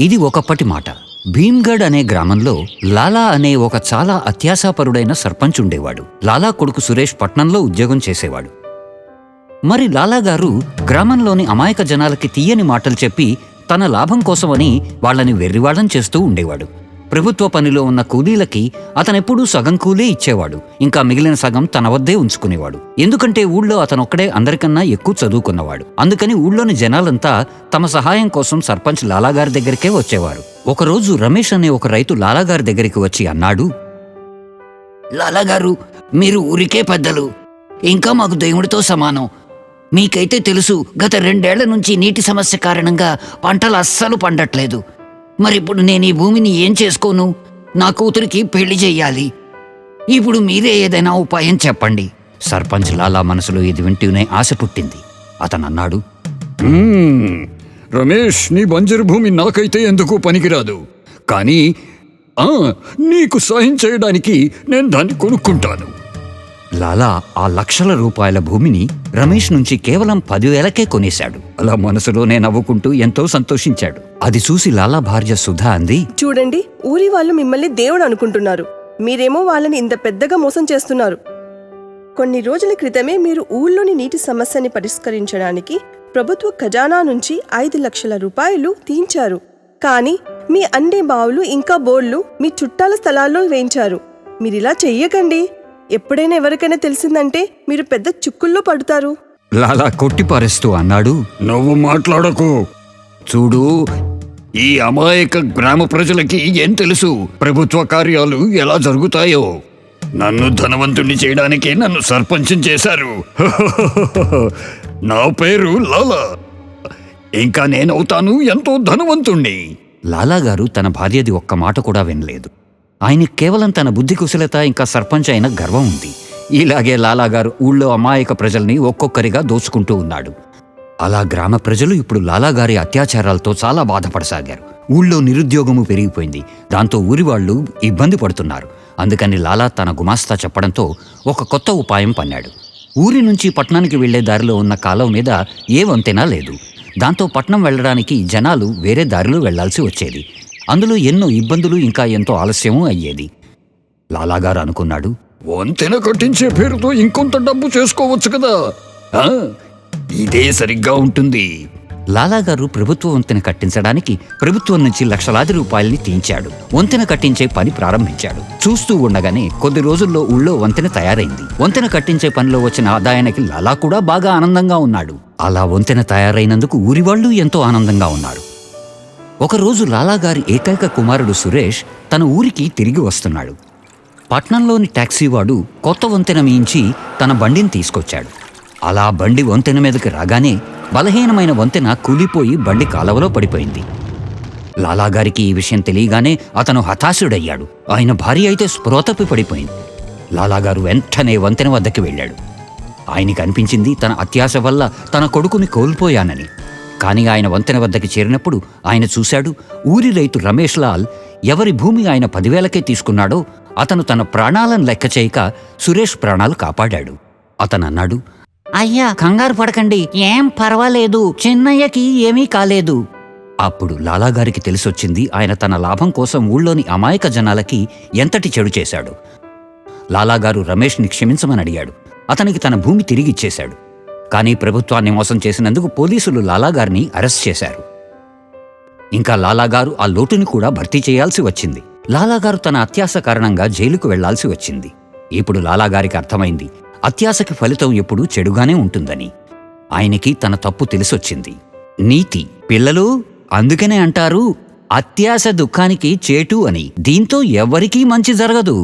ఇది ఒకప్పటి మాట. భీమ్గఢ్ అనే గ్రామంలో లాలా అనే ఒక చాలా అత్యాశాపరుడైన సర్పంచ్ ఉండేవాడు. లాలా కొడుకు సురేష్ పట్నంలో ఉద్యోగం చేసేవాడు. మరి లాలా గారు గ్రామంలోని అమాయక జనాలకి తీయని మాటలు చెప్పి తన లాభం కోసమని వాళ్ళని వెర్రివాళ్ళం చేస్తూ ఉండేవాడు. ప్రభుత్వ పనిలో ఉన్న కూలీలకి అతనెప్పుడూ సగం కూలీ ఇచ్చేవాడు. ఇంకా మిగిలిన సగం తన వద్దే ఉంచుకునేవాడు. ఎందుకంటే ఊళ్ళో అతనొక్కడే అందరికన్నా ఎక్కువ చదువుకున్నవాడు. అందుకని ఊళ్ళోని జనాలంతా తమ సహాయం కోసం సర్పంచ్ లాలాగారి దగ్గరికే వచ్చేవారు. ఒకరోజు రమేష్ అనే ఒక రైతు లాలాగారి దగ్గరికి వచ్చి అన్నాడు లాలాగారు మీరు ఊరికే పెద్దలు. ఇంకా మాకు దేవుడితో సమానం. మీకైతే తెలుసు గత రెండేళ్ళ నుంచి నీటి సమస్య కారణంగా పంటలు అస్సలు పండట్లేదు. మరిప్పుడు నేను ఈ భూమిని ఏం చేసుకోను? నా కూతురికి పెళ్ళి చెయ్యాలి. ఇప్పుడు మీరే ఏదైనా ఉపాయం చెప్పండి. సర్పంచ్ లాలా మనసులో ఇది వింటూనే ఆశ పుట్టింది. అతను అన్నాడు రమేష్ నీ బంజరు భూమి నాకైతే ఎందుకు పనికిరాదు? కానీ నీకు సాయం చేయడానికి నేను దాన్ని కొనుక్కుంటాను. లాలా ఆ లక్షల రూపాయల భూమిని రమేష్ నుంచి కేవలం పదివేలకే కొనేశాడు. అలా మనసులోనే నవ్వుకుంటూ ఎంతో సంతోషించాడు. అది చూసి లాలా భార్య సుధా అంది చూడండి ఊరి వాళ్ళు మిమ్మల్ని దేవుడు అనుకుంటున్నారు. మీరేమో వాళ్ళని ఇంత పెద్దగా మోసం చేస్తున్నారు. కొన్ని రోజుల క్రితమే మీరు ఊళ్ళోని నీటి సమస్యని పరిష్కరించడానికి ప్రభుత్వ ఖజానా నుంచి ఐదు లక్షల రూపాయలు తీయించారు కానీ మీ అన్ని బావులు ఇంకా బోర్లు మీ చుట్టాల స్థలాల్లో వేయించారు. మీరిలా చెయ్యకండి. ఎప్పుడైనా ఎవరికైనా తెలిసిందంటే మీరు పెద్ద చిక్కుల్లో పడుతారు. లాలా కొట్టిపారేస్తూ అన్నాడు. నువ్వు మాట్లాడకు. చూడు ఈ అమాయక గ్రామ ప్రజలకి ఏం తెలుసు? ప్రభుత్వ కార్యాలు ఎలా జరుగుతాయో? నన్ను ధనవంతుణ్ణి చేయడానికి నన్ను సర్పంచం చేశారు. నా పేరు లాలా. ఇంకా నేనవుతాను ఎంతో ధనవంతుణ్ణి. లాలా గారు తన భార్యది ఒక్క మాట కూడా వినలేదు. ఆయన కేవలం తన బుద్ధి కుశలత ఇంకా సర్పంచ్ అయిన గర్వం ఉంది. ఇలాగే లాలాగారు ఊళ్ళో అమాయక ప్రజల్ని ఒక్కొక్కరిగా దోచుకుంటూ ఉన్నాడు. అలా గ్రామ ప్రజలు ఇప్పుడు లాలాగారి అత్యాచారాలతో చాలా బాధపడసాగారు. ఊళ్ళో నిరుద్యోగము పెరిగిపోయింది. దాంతో ఊరి వాళ్ళు ఇబ్బంది పడుతున్నారు. అందుకని లాలా తన గుమాస్తా చెప్పడంతో ఒక కొత్త ఉపాయం పన్నాడు. ఊరి నుంచి పట్నానికి వెళ్ళే దారిలో ఉన్న కాలం మీద ఏ వంతెనా లేదు. దాంతో పట్నం వెళ్ళడానికి జనాలు వేరే దారిలో వెళ్ళాల్సి వచ్చేది. అందులో ఎన్నో ఇబ్బందులు ఇంకా ఎంతో ఆలస్యమూ అయ్యేది. లాలాగారు అనుకున్నాడు వంతెన కట్టించే పేరుతో ఇంకొంత డబ్బు చేసుకోవచ్చు కదా. ఇదే సరిగ్గా ఉంటుంది. లాలాగారు ప్రభుత్వ వంతెన కట్టించడానికి ప్రభుత్వం నుంచి లక్షలాది రూపాయల్ని తీయించాడు. వంతెన కట్టించే పని ప్రారంభించాడు. చూస్తూ ఉండగానే కొద్ది రోజుల్లో ఊళ్ళో వంతెన తయారైంది. వంతెన కట్టించే పనిలో వచ్చిన ఆదాయానికి లాలా కూడా బాగా ఆనందంగా ఉన్నాడు. అలా వంతెన తయారైనందుకు ఊరి వాళ్ళు ఎంతో ఆనందంగా ఉన్నారు. ఒకరోజు లాలాగారి ఏకైక కుమారుడు సురేష్ తన ఊరికి తిరిగి వస్తున్నాడు. పట్నంలోని ట్యాక్సీవాడు కొత్త వంతెన మించి తన బండిని తీసుకొచ్చాడు. అలా బండి వంతెన మీదకి రాగానే బలహీనమైన వంతెన కూలిపోయి బండి కాలవలో పడిపోయింది. లాలాగారికి ఈ విషయం తెలియగానే అతను హతాశుడయ్యాడు. ఆయన భార్య అయితే స్పృహతప్పి పడిపోయింది. లాలాగారు వెంటనే వంతెన వద్దకి వెళ్ళాడు. ఆయనకి అనిపించింది తన అత్యాశ వల్ల తన కొడుకుని కోల్పోయానని. కానీ ఆయన వంతెన వద్దకి చేరినప్పుడు ఆయన చూశాడు ఊరి రైతు రమేష్ లాల్ ఎవరి భూమి ఆయన పదివేలకే తీసుకున్నాడో అతను తన ప్రాణాలను లెక్క చేయక సురేష్ ప్రాణాలు కాపాడాడు. అతను అన్నాడు అయ్యా కంగారు పడకండి ఏం పర్వాలేదు చిన్నయ్యకి ఏమీ కాలేదు. అప్పుడు లాలాగారికి తెలిసొచ్చింది ఆయన తన లాభం కోసం ఊళ్ళోని అమాయక జనాలకి ఎంతటి చెడు చేశాడు. లాలాగారు రమేష్ని క్షమించమని అడిగాడు. అతనికి తన భూమి తిరిగిచ్చేశాడు కానీ ప్రభుత్వాన్ని మోసం చేసినందుకు పోలీసులు లాలాగారిని అరెస్ట్ చేశారు. ఇంకా లాలాగారు ఆ లోటుని కూడా భర్తీ చేయాల్సి వచ్చింది. లాలాగారు తన అత్యాశ కారణంగా జైలుకు వెళ్ళాల్సి వచ్చింది. ఇప్పుడు లాలాగారికి అర్థమైంది అత్యాశకి ఫలితం ఎప్పుడూ చెడుగానే ఉంటుందని. ఆయనకి తన తప్పు తెలిసొచ్చింది. నీతి పిల్లలు అందుకనే అంటారు అత్యాశ దుఃఖానికి చేటు అని. దీంతో ఎవ్వరికీ మంచి జరగదు.